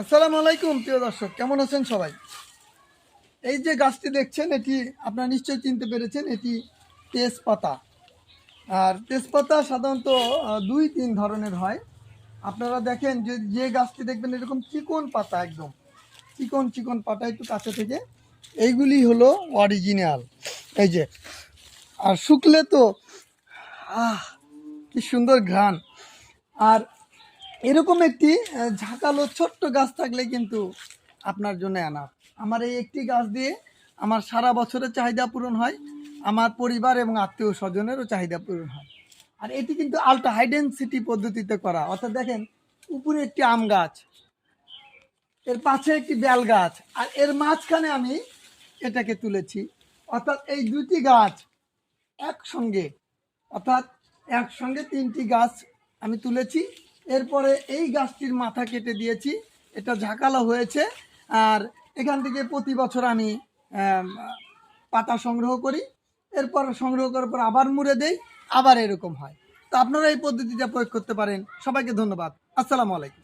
আসসালামু আলাইকুম, প্রিয় দর্শক। কেমন আছেন সবাই? এই যে গাছটি দেখছেন, এটি আপনারা নিশ্চয়ই চিনতে পেরেছেন, এটি তেজপাতা। আর তেজপাতা সাধারণত দুই তিন ধরনের হয়। আপনারা দেখেন, যে যে গাছটি দেখবেন, এরকম চিকন পাতা একদম। চিকন চিকন পাতা একটু কাছে থেকে। এইগুলি হলো অরিজিনাল এই যে, আর শুকলে তো, আহ, কি সুন্দর ঘ্রাণ। আর এরকম একটি ঝাঁকালো ছোট্ট গাছ থাকলে কিন্তু আপনার জন্য আনা আমার এই একটি গাছ দিয়ে আমার সারা বছরের চাহিদা পূরণ হয়, আমার পরিবার এবং আত্মীয় স্বজনেরও চাহিদা পূরণ হয়। আর এটি কিন্তু আলট্রা হাইডেন্সিটি পদ্ধতিতে করা। অর্থাৎ দেখেন, উপরে একটি আম গাছ, এর পাশে একটি বেল গাছ, আর এর মাঝখানে আমি এটাকে তুলেছি। অর্থাৎ এই দুটি গাছ একসঙ্গে, অর্থাৎ একসঙ্গে তিনটি গাছ আমি তুলেছি। এরপরে এই গাছটির মাথা কেটে দিয়েছি। এটা ঝাঁকালো হয়েছে। আর এখান থেকে প্রতি বছর আমি পাতা সংগ্রহ করি। এরপর সংগ্রহ করার পর আবার মুড়ে দেই, আবার এরকম হয়। তো আপনারা এই পদ্ধতিটা প্রয়োগ করতে পারেন। সবাইকে ধন্যবাদ। আসসালামু আলাইকুম।